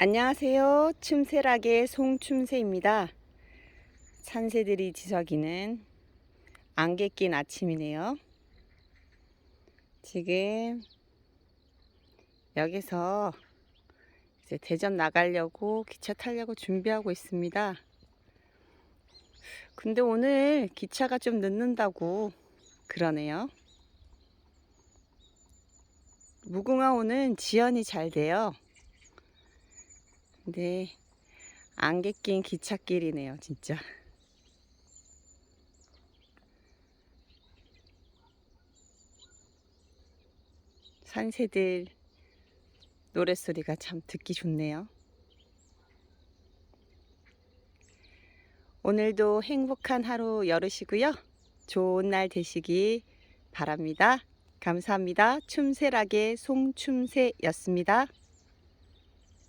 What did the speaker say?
안녕하세요. 춤새락의 송춤새입니다. 산새들이 지저귀는 안개 낀 아침이네요. 지금 여기서 이제 대전 나가려고 기차 타려고 준비하고 있습니다. 근데 오늘 기차가 좀 늦는다고 그러네요. 무궁화 호는 지연이 잘 돼요. 근데 안개 낀 기찻길이네요, 진짜. 산새들 노랫소리가 참 듣기 좋네요. 오늘도 행복한 하루 열으시고요. 좋은 날 되시기 바랍니다. 감사합니다. 춤새락의 송춤새였습니다.